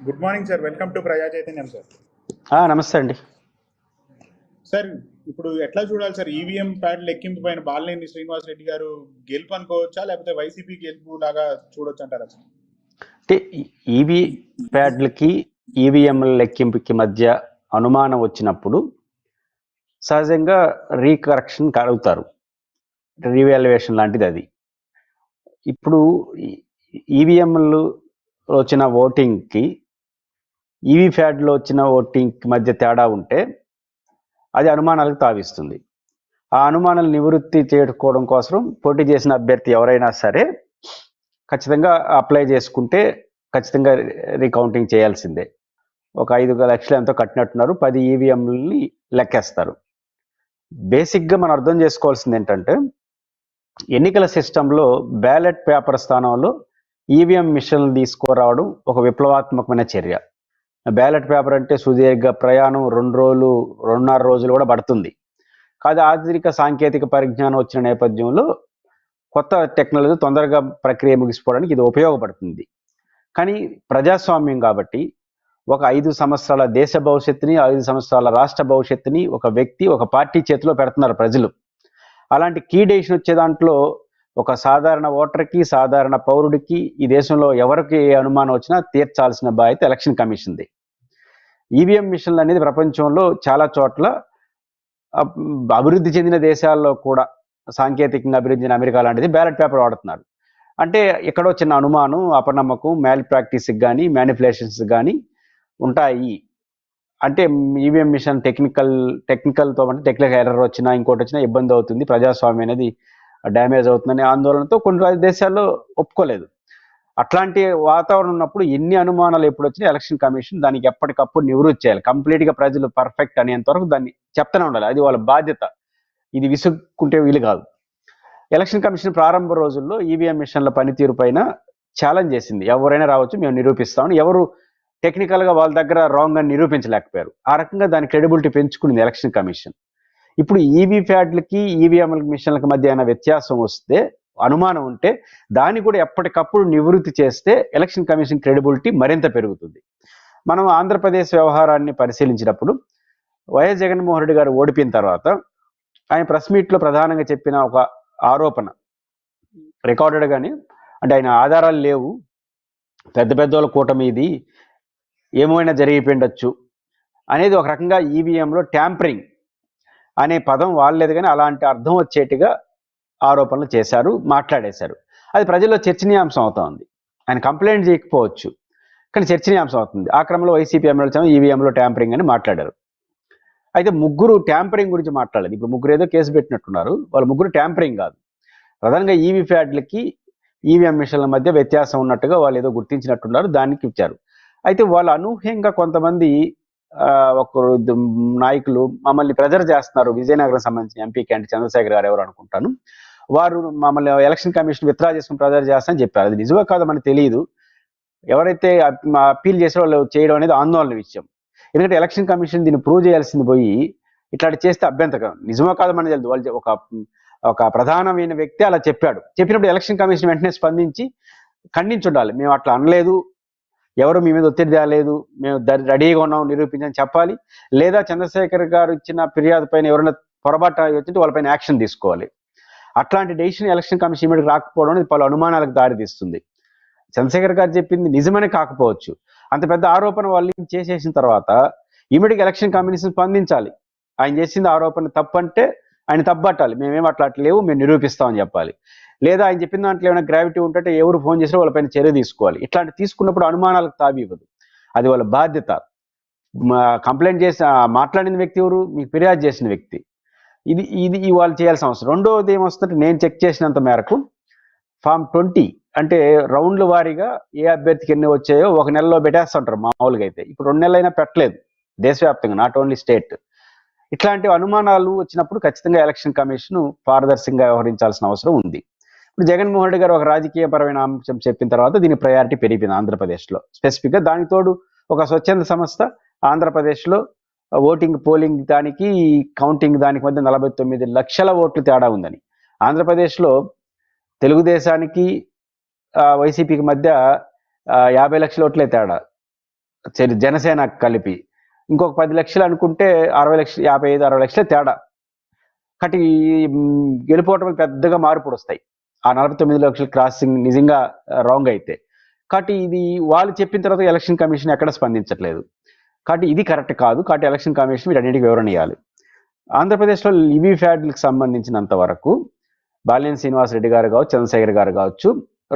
Good morning sir. Welcome to Praja Chaitanyam sir. నమస్తే అండి. Sir ఇప్పుడు ఎట్లా చూడాలి సార్? ఈవీఎం ప్యాడ్ లెక్కింపు పైన బాలినేని శ్రీనివాస్ రెడ్డి గారు గెలుపు అనుకోవచ్చా? లేకపోతే వైసీపీ గెలుపు లాగా చూడొచ్చు అంటారా సార్? అంటే ఈవీ ప్యాడ్లకి ఈవీఎంల లెక్కింపుకి మధ్య అనుమానం వచ్చినప్పుడు సహజంగా రీకరెక్షన్ కలుగుతారు. రీవాల్యుయేషన్ లాంటిది అది. ఇప్పుడు ఈవీఎంలు వచ్చిన ఓటింగ్కి ఈవీ ఫ్యాడ్లో వచ్చిన ఓటింగ్ మధ్య తేడా ఉంటే అది అనుమానాలకు తావిస్తుంది. ఆ అనుమానాలు నివృత్తి చేసుకోవడం కోసం పోటీ చేసిన అభ్యర్థి ఎవరైనా సరే ఖచ్చితంగా అప్లై చేసుకుంటే ఖచ్చితంగా రీకౌంటింగ్ చేయాల్సిందే. ఒక ఐదు లక్షలు ఎంతో కట్టినట్టున్నారు. పది ఈవీఎంలని లెక్కేస్తారు. బేసిక్గా మనం అర్థం చేసుకోవాల్సింది ఏంటంటే ఎన్నికల సిస్టంలో బ్యాలెట్ పేపర్ స్థానంలో ఈవీఎం మిషన్లు తీసుకురావడం ఒక విప్లవాత్మకమైన చర్య. బ్యాలెట్ పేపర్ అంటే సుదీర్ఘ ప్రయాణం రెండు రోజులు రెండున్నర రోజులు కూడా పడుతుంది. కాదు ఆధునిక సాంకేతిక పరిజ్ఞానం వచ్చిన నేపథ్యంలో కొత్త టెక్నాలజీ తొందరగా ప్రక్రియ ముగిసిపోవడానికి ఇది ఉపయోగపడుతుంది. కానీ ప్రజాస్వామ్యం కాబట్టి ఒక ఐదు సంవత్సరాల దేశ భవిష్యత్తుని ఐదు సంవత్సరాల రాష్ట్ర భవిష్యత్తుని ఒక వ్యక్తి ఒక పార్టీ చేతిలో పెడుతున్నారు ప్రజలు. అలాంటి కీ డెసిషన్ వచ్చే దాంట్లో ఒక సాధారణ ఓటర్కి సాధారణ పౌరుడికి ఈ దేశంలో ఎవరికి ఏ అనుమానం వచ్చినా తీర్చాల్సిన బాధ్యత ఎలక్షన్ కమిషన్ది. ఈవీఎం మిషన్లు అనేది ప్రపంచంలో చాలా చోట్ల అభివృద్ధి చెందిన దేశాల్లో కూడా సాంకేతికంగా అభివృద్ధి చెందిన అమెరికా లాంటిది బ్యాలెట్ పేపర్ వాడుతున్నారు. అంటే ఎక్కడో చిన్న అనుమానం అపనమ్మకం మ్యాల్ ప్రాక్టీస్కి కానీ మ్యానిపులేషన్స్ కానీ ఉంటాయి. అంటే ఈవీఎం మిషన్ టెక్నికల్ టెక్నికల్తో అంటే టెక్నికల్ ఎర్రర్ వచ్చినా ఇంకోటి వచ్చినా ఇబ్బంది అవుతుంది. ప్రజాస్వామ్యం అనేది డ్యామేజ్ అవుతుందనే ఆందోళనతో కొన్ని దేశాల్లో ఒప్పుకోలేదు. అట్లాంటి వాతావరణం ఉన్నప్పుడు ఎన్ని అనుమానాలు ఎప్పుడు వచ్చినా ఎలక్షన్ కమిషన్ దానికి ఎప్పటికప్పుడు నివృత్తి చేయాలి. కంప్లీట్గా ప్రజలు పర్ఫెక్ట్ అనేంత వరకు దాన్ని చెప్తూనే ఉండాలి. అది వాళ్ళ బాధ్యత. ఇది విసుక్కుంటే వీలు కాదు. ఎలక్షన్ కమిషన్ ప్రారంభ రోజుల్లో ఈవీఎం మిషన్ల పనితీరు పైన ఛాలెంజ్ చేసింది. ఎవరైనా రావచ్చు మేము నిరూపిస్తామని ఎవరు టెక్నికల్గా వాళ్ళ దగ్గర రాంగ్ అని నిరూపించలేకపోయారు. ఆ రకంగా దాని క్రెడిబిలిటీ పెంచుకుంది ఎలక్షన్ కమిషన్. ఇప్పుడు ఈవీ ప్యాడ్లకి ఈవీఎంల మిషన్లకి మధ్య ఏమైనా వ్యత్యాసం వస్తే అనుమానం ఉంటే దాన్ని కూడా ఎప్పటికప్పుడు నివృత్తి చేస్తే ఎలక్షన్ కమిషన్ క్రెడిబిలిటీ మరింత పెరుగుతుంది. మనం ఆంధ్రప్రదేశ్ వ్యవహారాన్ని పరిశీలించినప్పుడు వైఎస్ జగన్మోహన్ రెడ్డి గారు ఓడిపోయిన తర్వాత ఆయన ప్రెస్ మీట్లో ప్రధానంగా చెప్పిన ఒక ఆరోపణ రికార్డెడ్ కానీ అంటే ఆయన ఆధారాలు లేవు పెద్ద పెద్దోళ్ళ కూటమి ఇది ఏమైనా జరిగిపోయిండొచ్చు అనేది ఒక రకంగా ఈవీఎంలో ట్యాంపరింగ్ అనే పదం వాడలేదు కానీ అలాంటి అర్థం వచ్చేట్టుగా ఆరోపణలు చేశారు మాట్లాడేశారు. అది ప్రజల్లో చర్చనీయాంశం అవుతా ఆయన కంప్లైంట్ చేయకపోవచ్చు కానీ చర్చనీయాంశం అవుతుంది. ఆ క్రమంలో వైసీపీ ఎమ్మెల్యే ఈవీఎంలో ట్యాంపరింగ్ అని మాట్లాడారు. అయితే ముగ్గురు ట్యాంపరింగ్ గురించి మాట్లాడలేదు. ఇప్పుడు ముగ్గురు ఏదో కేసు పెట్టినట్టున్నారు. వాళ్ళ ముగ్గురు ట్యాంపరింగ్ కాదు. ప్రధానంగా ఈవీ ప్యాడ్లకి ఈవీఎం మిషన్ల మధ్య వ్యత్యాసం ఉన్నట్టుగా వాళ్ళు ఏదో గుర్తించినట్టున్నారు దానికి ఇచ్చారు. అయితే వాళ్ళు అనూహ్యంగా కొంతమంది ఒకరు నాయకులు మమ్మల్ని ప్రెజర్ చేస్తున్నారు. విజయనగరం సంబంధించిన ఎంపీ క్యాండి చంద్రశేఖర్ గారు ఎవరు అనుకుంటాను. వారు మమ్మల్ని ఎలక్షన్ కమిషన్ విత్డ్రా చేసుకుని ప్రెజర్ చేస్తానని చెప్పారు. అది నిజమే కాదు మనకు తెలియదు. ఎవరైతే అప్పీల్ చేసే వాళ్ళు చేయడం అనేది ఆందోళన విషయం. ఎందుకంటే ఎలక్షన్ కమిషన్ దీన్ని ప్రూవ్ చేయాల్సింది పోయి ఇట్లాంటి చేస్తే అభ్యంతరం. నిజమో కాదు మనకు తెలియదు. వాళ్ళు ఒక ఒక ప్రధానమైన వ్యక్తి అలా చెప్పాడు. చెప్పినప్పుడు ఎలక్షన్ కమిషన్ వెంటనే స్పందించి ఖండించి ఉండాలి మేము అట్లా అనలేదు. ఎవరు మీ మీద ఒత్తిడి తేలేదు మేము రెడీగా ఉన్నాం నిరూపించని చెప్పాలి. లేదా చంద్రశేఖర్ గారు ఇచ్చిన ఫిర్యాదు పైన ఎవరైనా పొరపాటు వచ్చింటే వాళ్ళపైన యాక్షన్ తీసుకోవాలి. అట్లాంటి డెసిషన్ ఎలక్షన్ కమిషన్ మీదకి రాకపోవడం అనేది పలు అనుమానాలకు దారితీస్తుంది. చంద్రశేఖర్ గారు చెప్పింది నిజమనే కాకపోవచ్చు. అంత పెద్ద ఆరోపణ వాళ్ళు చేసేసిన తర్వాత ఇమీడియట్ ఎలక్షన్ కమిషన్ స్పందించాలి. ఆయన చేసింది ఆరోపణ తప్పంటే ఆయన తప్పట్టాలి మేమేం అట్లా అట్లా లేవు మేము నిరూపిస్తామని చెప్పాలి. లేదా ఆయన చెప్పిన దాంట్లో ఏమైనా గ్రావిటీ ఉంటే ఎవరు ఫోన్ చేసినా వాళ్ళపైన చర్య తీసుకోవాలి. ఇట్లాంటి తీసుకున్నప్పుడు అనుమానాలకు తావి ఇవ్వదు. అది వాళ్ళ బాధ్యత. కంప్లైంట్ చేసి మాట్లాడిన వ్యక్తి ఎవరు? మీకు ఫిర్యాదు చేసిన వ్యక్తి. ఇది ఇది ఇవాళ చేయాల్సిన అవసరం. రెండవది ఏమొస్తుందంటే నేను చెక్ చేసినంత మేరకు ఫామ్ ట్వంటీ అంటే రౌండ్ల వారీగా ఏ అభ్యర్థికి ఎన్ని వచ్చాయో ఒక నెలలో పెట్టేస్తుంటారు మామూలుగా అయితే. ఇప్పుడు రెండు నెలలైనా పెట్టలేదు దేశవ్యాప్తంగా నాట్ ఓన్లీ స్టేట్ ఇట్లాంటి అనుమానాలు వచ్చినప్పుడు ఖచ్చితంగా ఎలక్షన్ కమిషన్ పారదర్శకంగా వ్యవహరించాల్సిన అవసరం ఉంది. ఇప్పుడు జగన్మోహన్ రెడ్డి గారు ఒక రాజకీయ పరమైన అంశం చెప్పిన తర్వాత దీని ప్రయారిటీ పెరిగిపోయింది ఆంధ్రప్రదేశ్లో. స్పెసిఫిక్గా దానికి తోడు ఒక స్వచ్ఛంద సంస్థ ఆంధ్రప్రదేశ్లో ఓటింగ్ పోలింగ్ దానికి కౌంటింగ్ దానికి మధ్య నలభై తొమ్మిది లక్షల ఓట్లు తేడా ఉందని. ఆంధ్రప్రదేశ్లో తెలుగుదేశానికి వైసీపీకి మధ్య యాభై లక్షల ఓట్లే తేడా. సరే జనసేన కలిపి. ఇంకొక పది లక్షలు అనుకుంటే అరవై లక్షలు యాభై ఐదు అరవై లక్షల తేడా. కాబట్టి మ్, గెలుపోవటం పెద్దగా మార్పులు వస్తాయి. ఆ నలభై తొమ్మిది లక్షల క్రాసింగ్ నిజంగా రాంగ్ అయితే. కాబట్టి ఇది వాళ్ళు చెప్పిన తర్వాత ఎలక్షన్ కమిషన్ ఎక్కడ స్పందించట్లేదు. కాబట్టి ఇది కరెక్ట్ కాదు. కాబట్టి ఎలక్షన్ కమిషన్ వీటన్నిటికీ వివరణ ఇవ్వాలి ఆంధ్రప్రదేశ్లో లివీ ఫ్యాడ్లకు సంబంధించినంత వరకు బాలినేని శ్రీనివాసరెడ్డి గారు కావచ్చు చంద్రశేఖర్ గారు కావచ్చు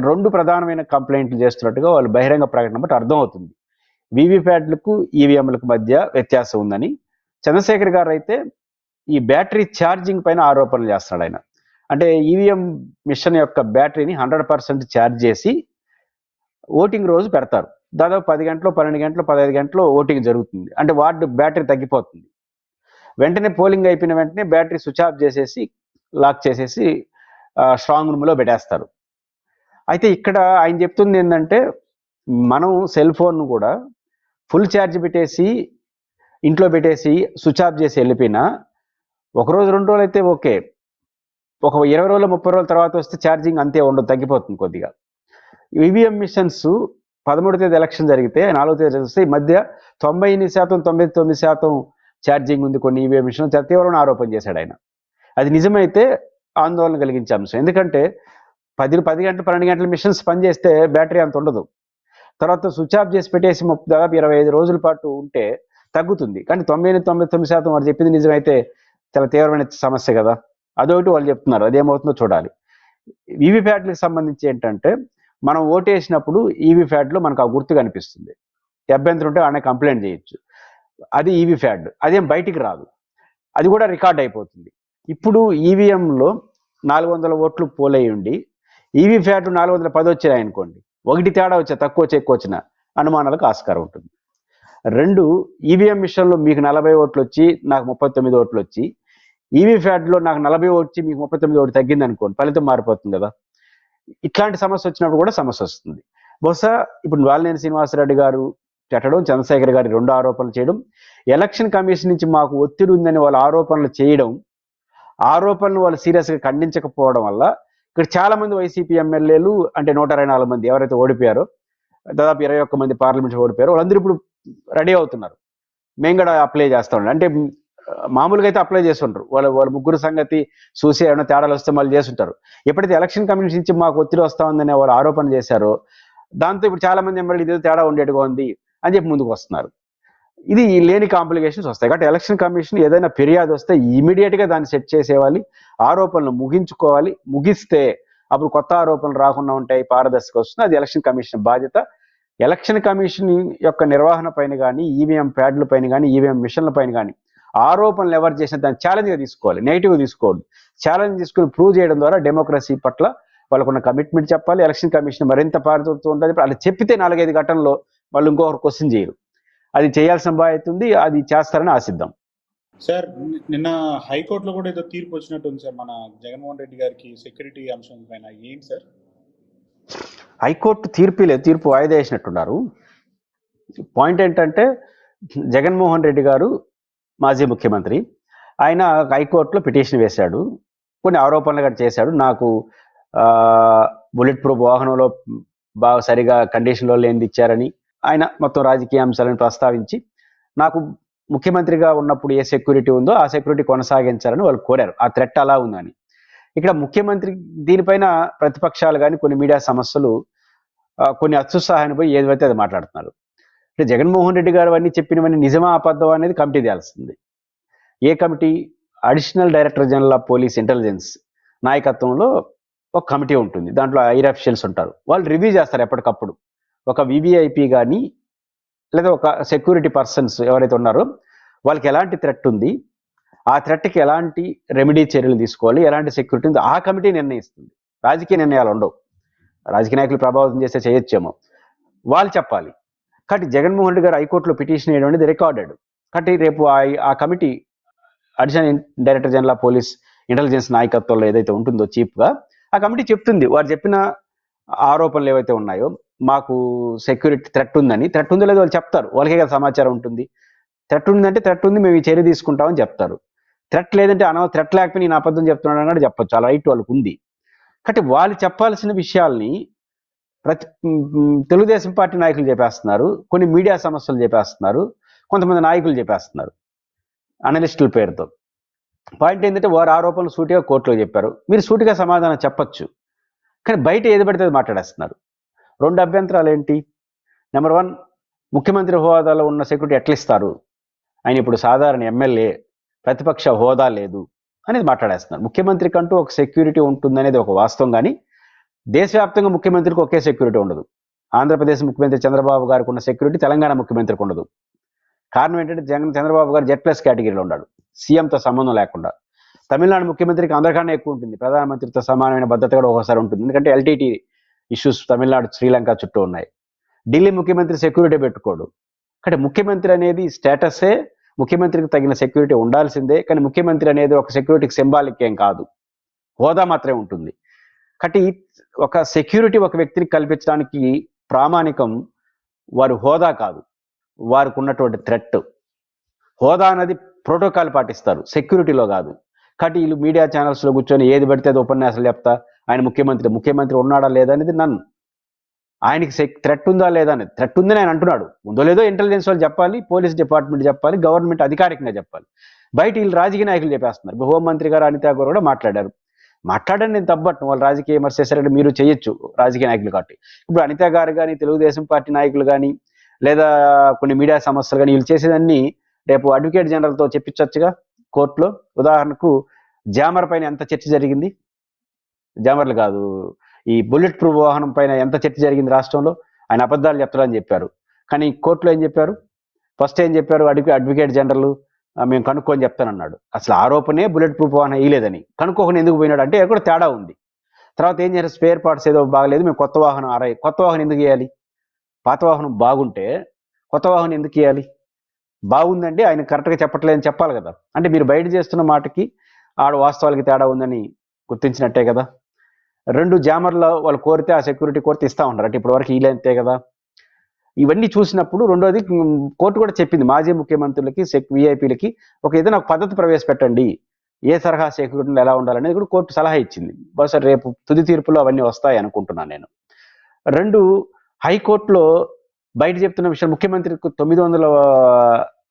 రెండు ప్రధానమైన కంప్లైంట్లు చేస్తున్నట్టుగా వాళ్ళు బహిరంగ ప్రకటన బట్టి అర్థమవుతుంది. వీవీప్యాట్లకు ఈవీఎంలకు మధ్య వ్యత్యాసం ఉందని. చంద్రశేఖర్ గారు అయితే ఈ బ్యాటరీ ఛార్జింగ్ పైన ఆరోపణలు చేస్తున్నాడు ఆయన. అంటే ఈవీఎం మిషన్ యొక్క బ్యాటరీని హండ్రెడ్ పర్సెంట్ ఛార్జ్ చేసి ఓటింగ్ రోజు పెడతారు. దాదాపు పది గంటలు పన్నెండు గంటలు పదహైదు గంటలు ఓటింగ్ జరుగుతుంది. అంటే వార్డు బ్యాటరీ తగ్గిపోతుంది. వెంటనే పోలింగ్ అయిపోయిన వెంటనే బ్యాటరీ స్విచ్ ఆఫ్ చేసేసి లాక్ చేసేసి స్ట్రాంగ్ రూమ్లో పెట్టేస్తారు. అయితే ఇక్కడ ఆయన చెప్తుంది ఏంటంటే మనం సెల్ ఫోన్ కూడా ఫుల్ ఛార్జ్ పెట్టేసి ఇంట్లో పెట్టేసి స్విచ్ ఆఫ్ చేసి వెళ్ళిపోయినా ఒక రోజు రెండు రోజులు అయితే ఓకే. ఒక ఇరవై రోజులు ముప్పై రోజుల తర్వాత వస్తే ఛార్జింగ్ అంతే ఉండదు తగ్గిపోతుంది కొద్దిగా. ఈవీఎం మిషన్స్ పదమూడు తేదీ ఎలక్షన్ జరిగితే నాలుగో తేదీ వస్తే ఈ మధ్య తొంభై ఎనిమిది శాతం తొంభై తొమ్మిది శాతం ఛార్జింగ్ ఉంది కొన్ని ఈవీఎం మిషన్ తీవ్రమైన ఆరోపణ చేశాడు ఆయన. అది నిజమైతే ఆందోళన కలిగించే అంశం. ఎందుకంటే పది పది గంటలు పన్నెండు గంటల మిషన్స్ పనిచేస్తే బ్యాటరీ అంత ఉండదు. తర్వాత స్విచ్ ఆఫ్ చేసి పెట్టేసి ముప్ప- దాదాపు ఇరవై ఐదు రోజుల పాటు ఉంటే తగ్గుతుంది. కానీ తొంభై ఎనిమిది తొంభై తొమ్మిది శాతం వారు చెప్పింది నిజమైతే చాలా తీవ్రమైన సమస్య కదా. అదొకటి వాళ్ళు చెప్తున్నారు. అదేమవుతుందో చూడాలి. వీవీప్యాట్లకు సంబంధించి ఏంటంటే మనం ఓటేసినప్పుడు ఈవీప్యాట్లో మనకు ఆ గుర్తు కనిపిస్తుంది. అభ్యంతరం ఉంటే ఆయన కంప్లైంట్ చేయొచ్చు. అది ఈవీప్యాడ్ అదేం బయటికి రాదు. అది కూడా రికార్డ్ అయిపోతుంది. ఇప్పుడు ఈవీఎంలో నాలుగు వందల ఓట్లు పోలై ఉండి ఈవీప్యాట్ నాలుగు వందల పది వచ్చినాయి అనుకోండి. ఒకటి తేడా వచ్చా తక్కువ వచ్చి ఎక్కువ వచ్చిన అనుమానాలకు ఆస్కారం ఉంటుంది. రెండు ఈవీఎం మిషన్లో మీకు నలభై ఓట్లు వచ్చి నాకు ముప్పై తొమ్మిది ఓట్లు వచ్చి ఈవీ ఫ్యాట్లో నాకు నలభై వచ్చి మీకు ముప్పై తొమ్మిది ఒకటి తగ్గింది అనుకోండి ఫలితం మారిపోతుంది కదా. ఇట్లాంటి సమస్య వచ్చినప్పుడు కూడా సమస్య వస్తుంది. బహుశా ఇప్పుడు వాలినేని శ్రీనివాసరెడ్డి గారు పెట్టడం చంద్రశేఖర్ గారి రెండు ఆరోపణలు చేయడం ఎలక్షన్ కమిషన్ నుంచి మాకు ఒత్తిడి ఉందని వాళ్ళ ఆరోపణలు చేయడం ఆరోపణలు వాళ్ళు సీరియస్గా ఖండించకపోవడం వల్ల ఇక్కడ చాలా మంది వైసీపీ ఎమ్మెల్యేలు అంటే నూట ఇరవై నాలుగు మంది ఎవరైతే ఓడిపోయారో దాదాపు ఇరవై ఒక్క మంది పార్లమెంట్ ఓడిపోయారో వాళ్ళందరూ ఇప్పుడు రెడీ అవుతున్నారు. మేము కూడా అప్లై చేస్తాం అంటే మామూలుగా అయితే అప్లై చేస్తుంటారు. వాళ్ళ వాళ్ళ ముగ్గురు సంగతి చూసి ఏమైనా తేడాలు వస్తే మళ్ళీ చేస్తుంటారు. ఎప్పుడైతే ఎలక్షన్ కమిషన్ నుంచి మాకు ఒత్తిడి వస్తా ఉందని వాళ్ళు ఆరోపణ చేశారో దాంతో ఇప్పుడు చాలా మంది ఎమ్మెల్యే ఇదేదో తేడా ఉండేట్టుగా ఉంది అని చెప్పి ముందుకు వస్తున్నారు. ఇది ఈ లేని కాంప్లికేషన్స్ వస్తాయి. కాబట్టి ఎలక్షన్ కమిషన్ ఏదైనా ఫిర్యాదు వస్తే ఇమీడియట్గా దాన్ని సెట్ చేసేవాలి ఆరోపణలు ముగించుకోవాలి. ముగిస్తే అప్పుడు కొత్త ఆరోపణలు రాకుండా ఉంటాయి పారదర్శక వస్తుంది. అది ఎలక్షన్ కమిషన్ బాధ్యత. ఎలక్షన్ కమిషన్ యొక్క నిర్వహణ పైన కానీ ఈవీఎం ప్యాడ్ల పైన కానీ ఈవీఎం మిషన్ల పైన కానీ ఆరోపణలు ఎవరు చేసినా దాన్ని ఛాలెంజ్గా తీసుకోవాలి నెగిటివ్ తీసుకోవద్దు. ఛాలెంజ్ తీసుకుని ప్రూవ్ చేయడం ద్వారా డెమోక్రసీ పట్ల వాళ్ళకున్న కమిట్మెంట్ చెప్పాలి ఎలక్షన్ కమిషన్ మరింత పారుతూ ఉంటుంది అలా చెప్పితే నాలుగైదు ఘటనలో వాళ్ళు ఇంకొకరు క్వశ్చన్ చేయరు. అది చేయాల్సిన బాధ్యత ఉంది అది చేస్తారని ఆశిద్దాం. సార్ నిన్న హైకోర్టులో కూడా ఏదో తీర్పు వచ్చినట్టుంది సార్ మన జగన్మోహన్ రెడ్డి గారికి సెక్యూరిటీ అంశం పైన. ఏంటి సార్? హైకోర్టు తీర్పు లేదు తీర్పు వాయిదా వేసినట్టున్నారు. పాయింట్ ఏంటంటే జగన్మోహన్ రెడ్డి గారు మాజీ ముఖ్యమంత్రి. ఆయన హైకోర్టులో పిటిషన్ వేశాడు. కొన్ని ఆరోపణలు కూడా చేశాడు. నాకు బుల్లెట్ ప్రూఫ్ వాహనంలో బాగా సరిగా కండిషన్లో లేనిది ఇచ్చారని ఆయన మొత్తం రాజకీయ అంశాలను ప్రస్తావించి నాకు ముఖ్యమంత్రిగా ఉన్నప్పుడు ఏ సెక్యూరిటీ ఉందో ఆ సెక్యూరిటీ కొనసాగించాలని వాళ్ళు కోరారు. ఆ థ్రెట్ అలా ఉందని. ఇక్కడ ముఖ్యమంత్రి దీనిపైన ప్రతిపక్షాలు కానీ కొన్ని మీడియా సమస్యలు కొన్ని అత్యుత్సాహాన్ని పోయి ఏదైతే అది మాట్లాడుతున్నారు. అంటే జగన్మోహన్ రెడ్డి గారు అన్ని చెప్పినవన్నీ నిజమా అబద్ధం అనేది కమిటీ తేల్సింది. ఏ committee? Additional director general of police intelligence నాయకత్వంలో ఒక కమిటీ ఉంటుంది. దాంట్లో ఐర్ అఫిషియల్స్ ఉంటారు. వాళ్ళు రివ్యూ చేస్తారు ఎప్పటికప్పుడు. ఒక వివిఐపి కానీ లేదా ఒక సెక్యూరిటీ పర్సన్స్ ఎవరైతే ఉన్నారో వాళ్ళకి ఎలాంటి థ్రెట్ ఉంది? ఆ థ్రెట్కి ఎలాంటి రెమెడీ చర్యలు తీసుకోవాలి? ఎలాంటి సెక్యూరిటీ ఉంది? ఆ కమిటీ నిర్ణయిస్తుంది. రాజకీయ నిర్ణయాలు ఉండవు. రాజకీయ నాయకులు ప్రభావితం చేస్తే చేయొచ్చేమో. వాళ్ళు చెప్పాలి. కాబట్టి జగన్మోహన్ రెడ్డి గారు హైకోర్టులో పిటిషన్ వేయడం అనేది రికార్డెడ్. కాబట్టి రేపు ఆ committee additional director general of police intelligence నాయకత్వంలో ఏదైతే ఉంటుందో చీఫ్గా ఆ కమిటీ చెప్తుంది. వారు చెప్పిన ఆరోపణలు ఏవైతే ఉన్నాయో మాకు సెక్యూరిటీ థ్రెట్ ఉందని. థ్రెట్ ఉందో లేదో వాళ్ళు చెప్తారు. వాళ్ళకే కదా సమాచారం ఉంటుంది. థ్రెట్ ఉందంటే థ్రెట్ ఉంది మేము ఈ చర్య తీసుకుంటామని చెప్తారు. థ్రెట్ లేదంటే అనవ థ్రెట్ లేకపోయినా నేను అబద్ధం చెప్తున్నాను అన్నట్టు చెప్పొచ్చు. ఆ రైట్ వాళ్ళకు ఉంది. కాబట్టి వాళ్ళు చెప్పాల్సిన విషయాల్ని ప్రతి తెలుగుదేశం పార్టీ నాయకులు చెప్పేస్తున్నారు కొన్ని మీడియా సంస్థలు చెప్పేస్తున్నారు కొంతమంది నాయకులు చెప్పేస్తున్నారు అనలిస్టుల పేరుతో. పాయింట్ ఏంటంటే వారు ఆరోపణలు సూటిగా కోర్టులో చెప్పారు. మీరు సూటిగా సమాధానం చెప్పొచ్చు. కానీ బయట ఏది పడితే అది మాట్లాడేస్తున్నారు. రెండు అభ్యంతరాలు ఏంటి? నెంబర్ వన్ ముఖ్యమంత్రి హోదాలో ఉన్న సెక్యూరిటీ ఎట్లా ఇస్తారు? ఆయన ఇప్పుడు సాధారణ ఎమ్మెల్యే ప్రతిపక్ష హోదా లేదు అనేది మాట్లాడేస్తున్నారు. ముఖ్యమంత్రికి అంటూ ఒక సెక్యూరిటీ ఉంటుందనేది ఒక వాస్తవం కానీ దేశవ్యాప్తంగా ముఖ్యమంత్రికి ఒకే సెక్యూరిటీ ఉండదు. ఆంధ్రప్రదేశ్ ముఖ్యమంత్రి చంద్రబాబు గారికి ఉన్న సెక్యూరిటీ తెలంగాణ ముఖ్యమంత్రికి ఉండదు. కారణం ఏంటంటే జగన్ చంద్రబాబు గారు జెడ్ ప్లస్ కేటగిరీలో ఉన్నాడు. సీఎంతో సంబంధం లేకుండా. తమిళనాడు ముఖ్యమంత్రికి అందరికన్నా ఎక్కువ ఉంటుంది. ప్రధానమంత్రితో సమానమైన భద్రత కూడా ఒకసారి ఉంటుంది. ఎందుకంటే ఎల్టీటీ ఇష్యూస్ తమిళనాడు శ్రీలంక చుట్టూ ఉన్నాయి. ఢిల్లీ ముఖ్యమంత్రి సెక్యూరిటీ పెట్టుకోడు. కానీ ముఖ్యమంత్రి అనేది స్టేటసే ముఖ్యమంత్రికి తగిన సెక్యూరిటీ ఉండాల్సిందే. కానీ ముఖ్యమంత్రి అనేది ఒక సెక్యూరిటీకి సింబాలిక్ ఏం కాదు. హోదా మాత్రమే ఉంటుంది. కాబట్టి ఒక సెక్యూరిటీ ఒక వ్యక్తిని కల్పించడానికి ప్రామాణికం వారి హోదా కాదు. వారికి ఉన్నటువంటి థ్రెట్ హోదా అనేది ప్రోటోకాల్ పాటిస్తారు. సెక్యూరిటీలో కాదు. కాబట్టి వీళ్ళు మీడియా ఛానల్స్లో కూర్చొని ఏది పడితే అది ఉపన్యాసాలు చెప్తా ఆయన ముఖ్యమంత్రి ముఖ్యమంత్రి ఉన్నాడా లేదా అనేది నన్ను ఆయనకి థ్రెట్ ఉందా లేదా అనేది థ్రెట్ ఉందని ఆయన అంటున్నాడు. ఉందో లేదో ఇంటెలిజెన్స్ వాళ్ళు చెప్పాలి పోలీస్ డిపార్ట్మెంట్ చెప్పాలి గవర్నమెంట్ అధికారికంగా చెప్పాలి. బయట వీళ్ళు రాజకీయ నాయకులు చెప్పేస్తున్నారు. హోంమంత్రి గారు అనితా గారు కూడా మాట్లాడారు. మాట్లాడండి నేను తప్పట్ను వాళ్ళు రాజకీయ విమర్శ చేశారంటే మీరు చేయొచ్చు రాజకీయ నాయకులు కాబట్టి. ఇప్పుడు అనిత గారు కానీ తెలుగుదేశం పార్టీ నాయకులు కానీ లేదా కొన్ని మీడియా సమస్యలు కానీ వీళ్ళు చేసేదన్నీ రేపు అడ్వకేట్ జనరల్తో చెప్పించవచ్చుగా కోర్టులో. ఉదాహరణకు జామర్ పైన ఎంత చర్చ జరిగింది? జామర్లు కాదు ఈ బుల్లెట్ ప్రూఫ్ వాహనం పైన ఎంత చర్చ జరిగింది రాష్ట్రంలో? ఆయన అబద్ధాలు చెప్తారని చెప్పారు. కానీ కోర్టులో ఏం చెప్పారు? ఫస్ట్ ఏం చెప్పారు? అడ్వకే అడ్వకేట్ జనరల్ మేము కనుక్కొని చెప్తానన్నాడు. అసలు ఆరోపణే బుల్లెట్ ప్రూఫ్ వాహనం వేయలేదని. కనుక్కోకుండా ఎందుకు పోయినాడు అంటే ఎక్కడ తేడా ఉంది. తర్వాత ఏం చేశారు? స్పేర్ పార్ట్స్ ఏదో బాగలేదు మేము కొత్త వాహనం ఆరాయి కొత్త వాహనం ఎందుకు వేయాలి? పాత వాహనం బాగుంటే కొత్త వాహనం ఎందుకు వేయాలి? బాగుందంటే ఆయన కరెక్ట్గా చెప్పట్లేదని చెప్పాలి కదా. అంటే మీరు బయట చేస్తున్న మాటకి ఆడ వాస్తవాలకి తేడా ఉందని గుర్తించినట్టే కదా. రెండు జామర్లో వాళ్ళు కోరితే ఆ సెక్యూరిటీ కోరితే ఇస్తా ఉన్నారు. అంటే ఇప్పటి వరకు అంతే కదా. ఇవన్నీ చూసినప్పుడు రెండోది కోర్టు కూడా చెప్పింది మాజీ ముఖ్యమంత్రులకి సెక్ విఐపీలకి ఒక ఏదైనా ఒక పద్ధతి ప్రవేశపెట్టండి. ఏ తరహా సెక్యూరిటీలు ఎలా ఉండాలనేది కూడా కోర్టు సలహా ఇచ్చింది. బహుశా రేపు తుది తీర్పులో అవన్నీ వస్తాయి అనుకుంటున్నాను నేను. రెండు హైకోర్టులో బయట చెప్తున్న విషయం ముఖ్యమంత్రికి తొమ్మిది వందల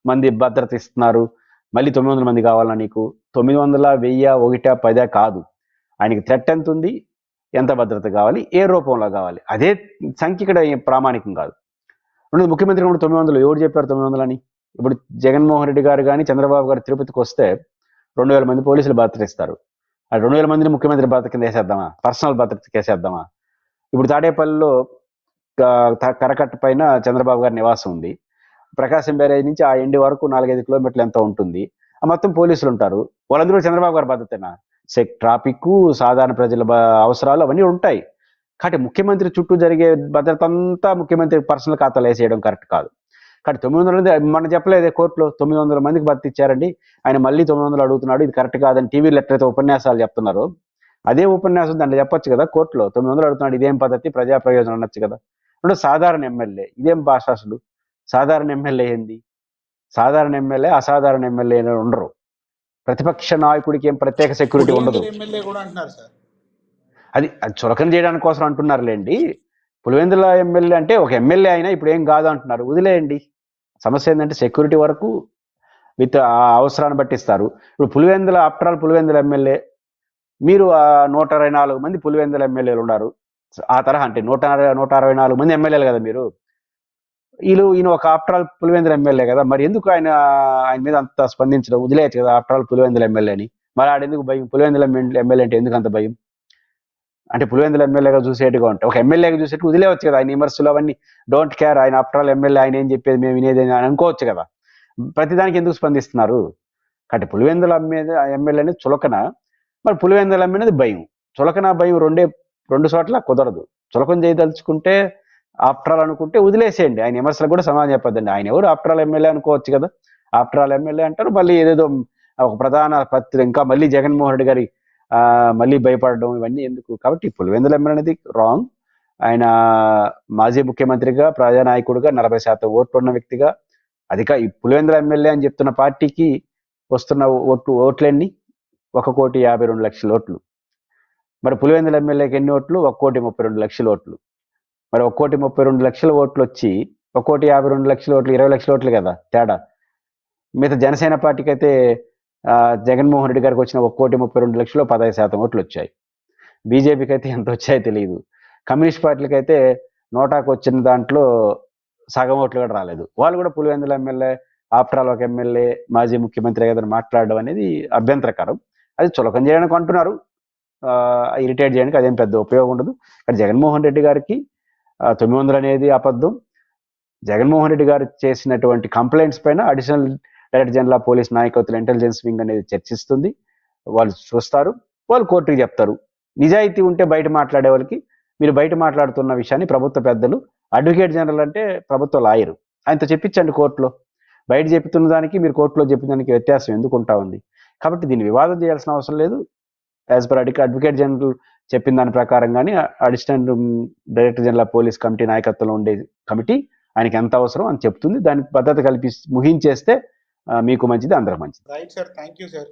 మంది భద్రత ఇస్తున్నారు. మళ్ళీ తొమ్మిది వందల మంది కావాలా నీకు? తొమ్మిది వందల వెయ్యి ఒకటా పదే కాదు. ఆయనకి థ్రెట్ ఎంత ఉంది? ఎంత భద్రత కావాలి? ఏ రూపంలో కావాలి? అదే సంఖ్య ఇక్కడ ప్రామాణికం కాదు. రెండు ముఖ్యమంత్రి కూడా తొమ్మిది వందలు ఎవరు చెప్పారు తొమ్మిది వందలు అని ఇప్పుడు జగన్మోహన్ రెడ్డి గారు కానీ చంద్రబాబు గారు తిరుపతికి వస్తే రెండు వేల మంది పోలీసులు భద్రత ఇస్తారు. ఆ రెండు వేల మందిని ముఖ్యమంత్రి భద్రత కింద వేసేద్దామా? పర్సనల్ భద్రత వేసేద్దామా? ఇప్పుడు తాడేపల్లిలో కరకట్ట పైన చంద్రబాబు గారి నివాసం ఉంది. ప్రకాశం బ్యారేజ్ నుంచి ఆ ఎండి వరకు నాలుగైదు కిలోమీటర్లు ఎంత ఉంటుంది? ఆ మొత్తం పోలీసులు ఉంటారు. వాళ్ళందరూ చంద్రబాబు గారి భద్రతేనా సెక్ ట్రాఫిక్ సాధారణ ప్రజల అవసరాలు అవన్నీ ఉంటాయి. కాబట్టి ముఖ్యమంత్రి చుట్టూ జరిగే భద్రత అంతా ముఖ్యమంత్రి పర్సనల్ ఖాతాలు వేసేయడం కరెక్ట్ కాదు. కాబట్టి తొమ్మిది వందల మంది మనం చెప్పలేదే కోర్టులో తొమ్మిది వందల మందికి భర్తీ ఇచ్చారండి ఆయన మళ్ళీ తొమ్మిది వందలు అడుగుతున్నాడు. ఇది కరెక్ట్ కాదని టీవీలో ఎట్లయితే ఉపన్యాసాలు చెప్తున్నారో. అదే ఉపన్యాసం దాంట్లో చెప్పొచ్చు కదా కోర్టులో తొమ్మిది వందలు అడుగుతున్నాడు. ఇదేం పద్ధతి? ప్రజా ప్రయోజనం అనొచ్చు కదా. రెండు సాధారణ ఎమ్మెల్యే ఇదేం భాష అసలు సాధారణ ఎమ్మెల్యే ఏంది? సాధారణ ఎమ్మెల్యే అసాధారణ ఎమ్మెల్యే ఉండరు. ప్రతిపక్ష నాయకుడికి ఏం ప్రత్యేక సెక్యూరిటీ ఉండదు. ఎమ్మెల్యే కూడా అంటున్నారు సార్. అది అది చులకన చేయడానికి కోసం అంటున్నారులేండి. పులివెందుల ఎమ్మెల్యే అంటే ఒక ఎమ్మెల్యే అయినా ఇప్పుడు ఏం కాదు అంటున్నారు. వదిలేయండి. సమస్య ఏంటంటే సెక్యూరిటీ వరకు విత్ ఆ అవసరాన్ని బట్టి ఇస్తారు ఇప్పుడు Pulivendula after all Pulivendula MLA మీరు ఆ నూట అరవై నాలుగు మంది పులివెందుల ఎమ్మెల్యేలు ఉన్నారు. ఆ తరహా అంటే నూట అరవై నూట అరవై నాలుగు మంది ఎమ్మెల్యేలు కదా మీరు. వీళ్ళు ఈయన ఒక ఆఫ్టర్ ఆల్ పులివెందుల ఎమ్మెల్యే కదా. మరి ఎందుకు ఆయన ఆయన మీద అంత స్పందించడం? వదిలేయచ్చు కదా ఆఫ్టర్ ఆల్ పులివెందుల ఎమ్మెల్యేని. మరి ఆడెందుకు భయం? పులివెందుల ఎమ్మెల్యే అంటే ఎందుకు అంత భయం? అంటే పులివెందుల ఎమ్మెల్యేగా చూసేట్టుగా ఉంటాయి ఒక ఎమ్మెల్యేగా చూసేట్టు వదిలేవచ్చు కదా ఆయన విమర్శలు అవన్నీ. డోంట్ కేర్ ఆయన ఆఫ్టర్ ఆల్ ఎమ్మెల్యే ఆయన ఏం చెప్పేది మేము వినేది అని అనుకోవచ్చు కదా. ప్రతిదానికి ఎందుకు స్పందిస్తున్నారు? కాబట్టి పులివెందుల అమ్మేది ఎమ్మెల్యే అనేది చులకన మరి పులివెందుల అమ్మేది భయం. చులకన భయం రెండే రెండు చోట్ల కుదరదు. చులకం చేయదలుచుకుంటే ఆఫ్టర్ ఆల్ అనుకుంటే వదిలేసేయండి. ఆయన విమర్శలకు కూడా సమాధానం చెప్పొద్దండి. ఆయన ఎవరు ఆఫ్టర్ ఆల్ ఎమ్మెల్యే అనుకోవచ్చు కదా. ఆఫ్టర్ ఆల్ ఎమ్మెల్యే అంటారు మళ్ళీ ఏదేదో ఒక ప్రధాన పత్రిక ఇంకా మళ్ళీ జగన్మోహన్ రెడ్డి గారి మళ్ళీ భయపడడం ఇవన్నీ ఎందుకు? కాబట్టి పులివెందుల ఎమ్మెల్యే అనేది రాంగ్ ఆయన మాజీ ముఖ్యమంత్రిగా ప్రజానాయకుడిగా నలభై శాతం ఓట్లు ఉన్న వ్యక్తిగా. అధిక ఈ పులివెందుల ఎమ్మెల్యే అని చెప్తున్న పార్టీకి వస్తున్న ఓట్లు ఓట్లన్నీ? ఒక కోటి యాభై రెండు లక్షల ఓట్లు. మరి పులివెందుల ఎమ్మెల్యేకి ఎన్ని ఓట్లు? ఒక కోటి ముప్పై రెండు లక్షల ఓట్లు. మరి ఒక కోటి ముప్పై రెండు లక్షల ఓట్లు వచ్చి ఒక కోటి యాభై రెండు లక్షల ఓట్లు ఇరవై లక్షల ఓట్లు కదా తేడా. మిగతా జనసేన పార్టీకి అయితే జగన్మోహన్ రెడ్డి గారికి వచ్చిన ఒక కోటి ముప్పై రెండు లక్షలు పదహైదు శాతం ఓట్లు వచ్చాయి. బీజేపీకి అయితే ఎంత వచ్చాయో తెలియదు కమ్యూనిస్ట్ పార్టీలకి అయితే నోటాకు వచ్చిన దాంట్లో సగం ఓట్లు కూడా రాలేదు. వాళ్ళు కూడా పులివెందుల ఎమ్మెల్యే ఆఫ్టర్ ఒక ఎమ్మెల్యే మాజీ ముఖ్యమంత్రి ఏదైనా మాట్లాడడం అనేది అభ్యంతరకరం. అది చులకం చేయడానికి అంటున్నారు. ఇరిటేట్ చేయడానికి అదేం పెద్ద ఉపయోగం ఉండదు. కానీ జగన్మోహన్ రెడ్డి గారికి తొమ్మిది వందలు అనేది అబద్ధం. జగన్మోహన్ రెడ్డి గారు చేసినటువంటి కంప్లైంట్స్ పైన additional director general of police నాయకత్వం ఇంటెలిజెన్స్ వింగ్ అనేది చర్చిస్తుంది. వాళ్ళు చూస్తారు వాళ్ళు కోర్టుకి చెప్తారు. నిజాయితీ ఉంటే బయట మాట్లాడే వాళ్ళకి మీరు బయట మాట్లాడుతున్న విషయాన్ని ప్రభుత్వ పెద్దలు అడ్వకేట్ జనరల్ అంటే ప్రభుత్వ లాయరు. ఆయనతో చెప్పించండి కోర్టులో. బయట చెప్తున్న దానికి మీరు కోర్టులో చెప్పిన దానికి వ్యత్యాసం ఎందుకు ఉంటా ఉంది? కాబట్టి దీన్ని వివాదం చేయాల్సిన అవసరం లేదు. యాజ్ పర్ అడిక అడ్వకేట్ జనరల్ చెప్పిన దాని ప్రకారం కానీ additional director general police committee నాయకత్వంలో ఉండే కమిటీ ఆయనకి ఎంత అవసరం అని చెప్తుంది. దానికి భద్రత కల్పి ముహించేస్తే మీకు మంచిది అందరికి మంచిది. Right sir thank you sir.